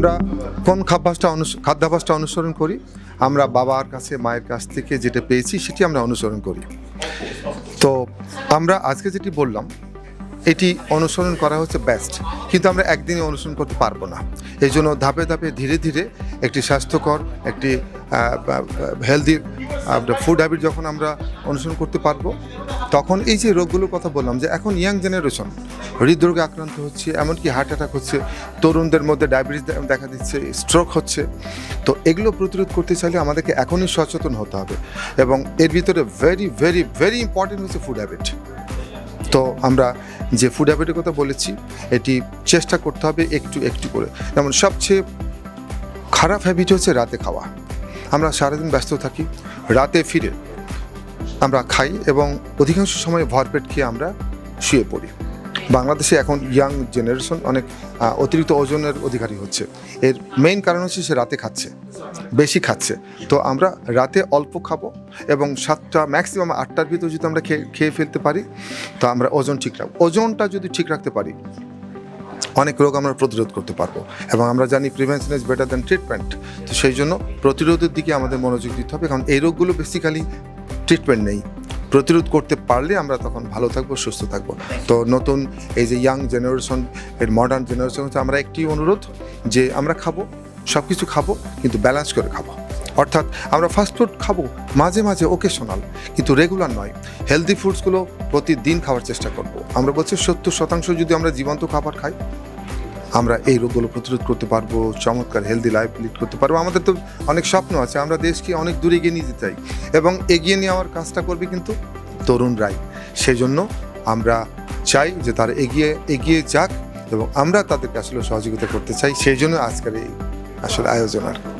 আমরা কোন খাদ্যাভ্যাসটা অনুস খাদ্যাভ্যাসটা অনুসরণ করি? আমরা বাবার কাছে, মায়ের কাছ থেকে যেটা পেয়েছি, সেটি আমরা অনুসরণ করি। তো আমরা আজকে যেটি বললাম, এটি অনুসরণ করা হচ্ছে বেস্ট কিন্তু আমরা একদিনে অনুসরণ করতে পারব না। এই জন্য ধাপে ধাপে ধীরে ধীরে একটি স্বাস্থ্যকর, একটি হেলদি ফুড হ্যাবিট যখন আমরা অনুসরণ করতে পারব তখন এই যে রোগগুলোর কথা বললাম যে এখন ইয়াং জেনারেশন হৃদরোগে আক্রান্ত হচ্ছে, এমনকি হার্ট অ্যাটাক হচ্ছে, তরুণদের মধ্যে ডায়াবেটিস দেখা দিচ্ছে, স্ট্রোক হচ্ছে। তো এগুলো প্রতিরোধ করতে চাইলে আমাদেরকে এখনই সচেতন হতে হবে এবং এর ভিতরে ভেরি ভেরি ভেরি ইম্পর্টেন্ট হচ্ছে ফুড হ্যাবিট তো আমরা যে ফুড হ্যাবিটের কথা বলেছি, এটি চেষ্টা করতে হবে একটু একটু করে। যেমন সবচেয়ে খারাপ হ্যাবিট হচ্ছে রাতে খাওয়া। আমরা সারাদিন ব্যস্ত থাকি, রাতে ফিরে আমরা খাই এবং অধিকাংশ সময় ভরপেট খেয়ে আমরা শুয়ে পড়ি। বাংলাদেশে এখন ইয়াং জেনারেশন অনেক অতিরিক্ত ওজনের অধিকারী হচ্ছে। এর মেইন কারণ হচ্ছে সে রাতে খাচ্ছে, বেশি খাচ্ছে। তো আমরা রাতে অল্প খাব এবং সাতটা ম্যাক্সিমাম আটটার ভিতর যদি আমরা খেয়ে খেয়ে ফেলতে পারি, তো আমরা ওজন ঠিক রাখব। ওজনটা যদি ঠিক রাখতে পারি, অনেক রোগ আমরা প্রতিরোধ করতে পারব। এবং আমরা জানি prevention is better than treatment তো সেই জন্য প্রতিরোধের দিকে আমাদের মনোযোগ দিতে হবে। কারণ এই রোগগুলো বেসিক্যালি ট্রিটমেন্ট নেই। প্রতিরোধ করতে পারলে আমরা তখন ভালো থাকব, সুস্থ থাকব। তো নতুন এই যে ইয়াং জেনারেশন এর মডার্ন জেনারেশন হচ্ছে আমরা একটি অনুরোধ যে আমরা খাব সব কিছু খাব, কিন্তু ব্যালেন্স করে খাব। অর্থাৎ আমরা ফাস্ট ফুড খাব, মাঝে মাঝে ওকেশনাল কিন্তু রেগুলার নয়। হেলদি ফুডসগুলো প্রতিদিন খাওয়ার চেষ্টা করব। আমরা বলছি সত্তর শতাংশ যদি আমরা জীবন্ত খাবার খাই আমরা এই রোগগুলো প্রতিরোধ করতে পারব, চমৎকার হেলদি লাইফ লিড করতে পারব। আমাদের তো অনেক স্বপ্ন আছে, আমরা দেশকে অনেক দূরে এগিয়ে নিয়ে যেতে চাই এবং এগিয়ে নিয়ে আমার কাজটা করবে কিন্তু তরুণ তরুণরাই সেই জন্য আমরা চাই যে তারা এগিয়ে এগিয়ে যাক এবং আমরা তাদেরকে আসলে সহযোগিতা করতে চাই। সেই জন্য আজকের এই আসলে আয়োজন আর।